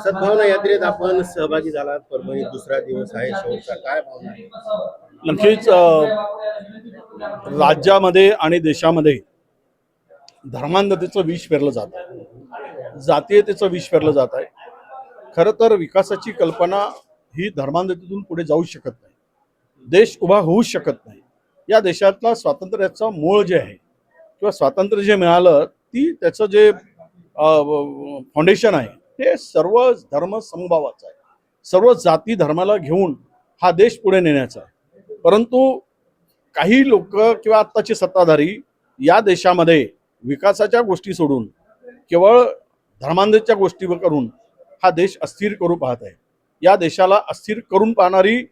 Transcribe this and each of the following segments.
सद्भावना यात्रेत आपण सहभागी झालात परभणीत दुसरा दिवस आहे शेवटचा काय भावना आहे? नक्कीच अ, राज्यामध्ये आणि देशामध्ये धर्मांधतेचं विष पेरलं जात आहे. जातीयतेचं विष पेरलं जात आहे. खरं तर विकासाची कल्पना ही धर्मांधतेतून पुढे जाऊ शकत नाही. देश उभा होऊ शकत नाही. या देशातला स्वातंत्र्याचा मूळ जे आहे किंवा स्वातंत्र्य जे मिळालं ती त्याचं जे फाउंडेशन आहे हे सर्व धर्म समभावाचं आहे. सर्व जाती धर्माला घेऊन हा देश पुढे नेण्याचा आहे. परंतु काही लोक किंवा आत्ताचे सत्ताधारी या देशामध्ये विकासाच्या गोष्टी सोडून केवळ धर्मांधच्या गोष्टी करून हा देश अस्थिर करू पाहत आहे. या देशाला अस्थिर करून पाहणारी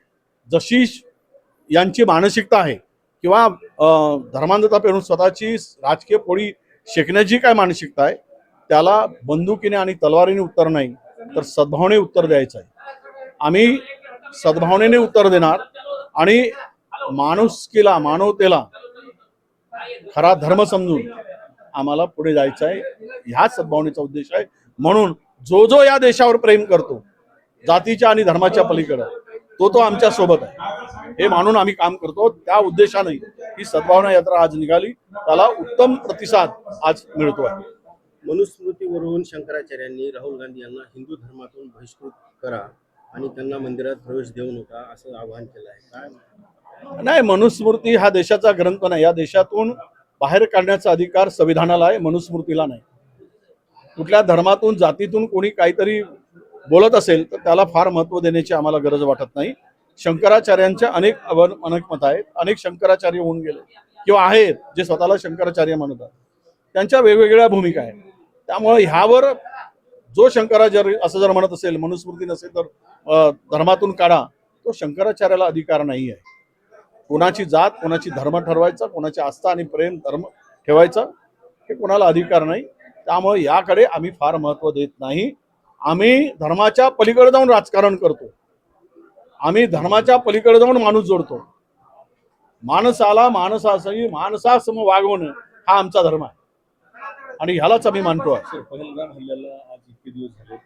जशी यांची मानसिकता आहे किंवा धर्मांधता पेरून स्वतःची राजकीय पोळी शेकण्याची काय मानसिकता आहे त्याला बंदुकीने आणि तलवारीने उत्तर नाही तर सद्भावने उत्तर द्यायचं आहे. आम्ही सद्भावनेने उत्तर देणार आणि माणुसकीला मानवतेला खरा धर्म समजून आम्हाला पुढे जायचं आहे. ह्या सद्भावनेचा उद्देश आहे. म्हणून जो जो या देशावर प्रेम करतो जातीच्या आणि धर्माच्या पलीकडं तो तो आमच्यासोबत आहे. हे मानून आम्ही काम करतो. त्या उद्देशाने ही सद्भावना यात्रा आज निघाली. त्याला उत्तम प्रतिसाद आज मिळतो आहे मनुस्मृतीवरून शंकराचार्यांनी राहुल गांधी यांना हिंदू धर्मातून बहिष्कृत करा आणि त्यांना मंदिरात प्रवेश देऊ नका असं आवाहन केलं आहे. काय? नाही मनुस्मृती हा देशाचा ग्रंथ नाही. या देशातून बाहेर काढण्याचा अधिकार संविधानाला आहे मनुस्मृतीला नाही. कुठल्या धर्मातून जातीतून कोणी काहीतरी बोलत असेल तर त्याला फार महत्त्व देण्याची आम्हाला गरज वाटत नाही. शंकराचार्यांच्या अनेक अनेक मत आहेत. अनेक शंकराचार्य होऊन गेले किंवा आहेत जे स्वतःला शंकराचार्य म्हणतात. त्यांच्या वेगवेगळ्या भूमिका आहेत. त्यामुळे ह्यावर जो शंकराचार्य असं जर म्हणत असेल मनुस्मृती नसेल तर धर्मातून काढा तो शंकराचार्याला अधिकार नाही आहे. कोणाची जात कोणाची धर्म ठरवायचा कोणाची आस्था आणि प्रेम धर्म ठेवायचा हे कोणाला अधिकार नाही. त्यामुळे याकडे आम्ही फार महत्त्व देत नाही. आम्ही धर्माच्या पलीकडे जाऊन राजकारण करतो. आम्ही धर्माच्या पलीकडे जाऊन माणूस जोडतो. माणसाला माणसासही माणसासम वागवणं हा आमचा धर्म आहे. आणि ह्यालाच आम्ही मानतो पहलगाम हल्ल्याला आज इतके दिवस झाले.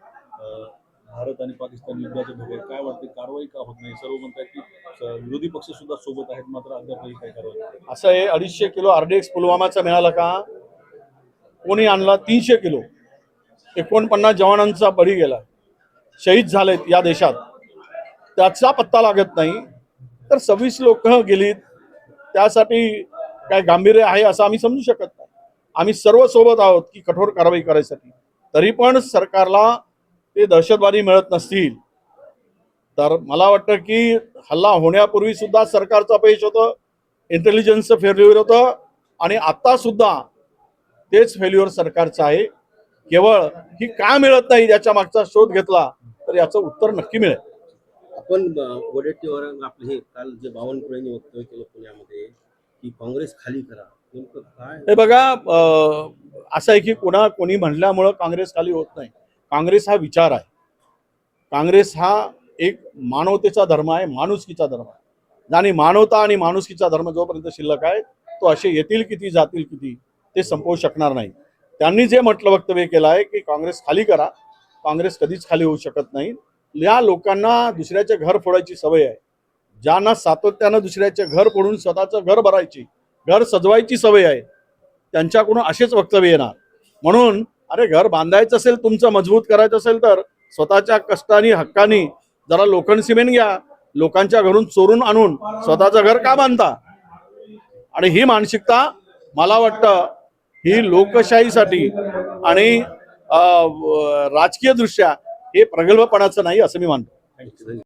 भारत आणि पाकिस्तान युद्धाचे धोके काय वाटते? कारवाई का होत नाही? सर्व म्हणतात की विरोधी पक्ष सुद्धा सोबत आहेत मात्र अद्यापही काय कारवाई. असं हे अडीचशे किलो आरडीएक्स पुलवामाचा मिळाला का? कोणी आणला? तीनशे किलो. एकोणपन्नास जवानांचा बळी गेला. शहीद झालेत या देशात. त्याचा पत्ता लागत नाही. तर सव्वीस लोक गेलीत. त्यासाठी काय गांभीर्य आहे असं आम्ही समजू शकत नाही. आम्ही सर्व सोबत आहोत की कठोर कारवाई करायसाठी. तरी पण सरकारला ते दहशतवादी मिळत नसतील. तर मला वाटतं की हल्ला होण्यापूर्वी सुद्धा सरकारचं अपयश होतं इंटेलिजन्सचं फेल्युअर होतं आणि आता सुद्धा तेच फेल्युअर सरकारचं आहे. केवळ ही का मिळत नाही याच्या मागचा शोध घेतला तर याचं उत्तर नक्की मिळेल. आपण वडेट्टीवर आपले हे काल जे बावनकुळेंनी वक्तव्य केलं पुण्यामध्ये की काँग्रेस खाली करा. हे बघा असं आहे की कोणा कोणी म्हणल्यामुळं काँग्रेस खाली होत नाही. काँग्रेस हा विचार आहे. काँग्रेस हा एक मानवतेचा धर्म आहे माणुसकीचा धर्म आहे. आणि मानवता आणि माणुसकीचा धर्म जोपर्यंत शिल्लक आहे तो असे येतील किती जातील किती ते संपवू शकणार नाही. त्यांनी जे म्हटलं वक्तव्य केलं आहे की काँग्रेस खाली करा. काँग्रेस कधीच खाली होऊ शकत नाही. या लोकांना दुसऱ्याचे घर फोडायची सवय आहे. ज्यांना सातत्यानं दुसऱ्याचे घर फोडून स्वतःचं घर भरायची घर सजवायची सवय आहे. त्यांच्याकडून असेच वक्तव्य येणार. म्हणून अरे घर बांधायचं असेल तुमचं मजबूत करायचं असेल तर स्वतःच्या कष्टानी हक्कानी जरा लोखंड सिमेंट घ्या. लोकांच्या घरून चोरून आणून स्वतःचं घर का बांधता? आणि ही मानसिकता मला वाटतं ही लोकशाहीसाठी आणि राजकीय दृष्ट्या हे प्रगल्भपणाचं नाही असं मी मानतो.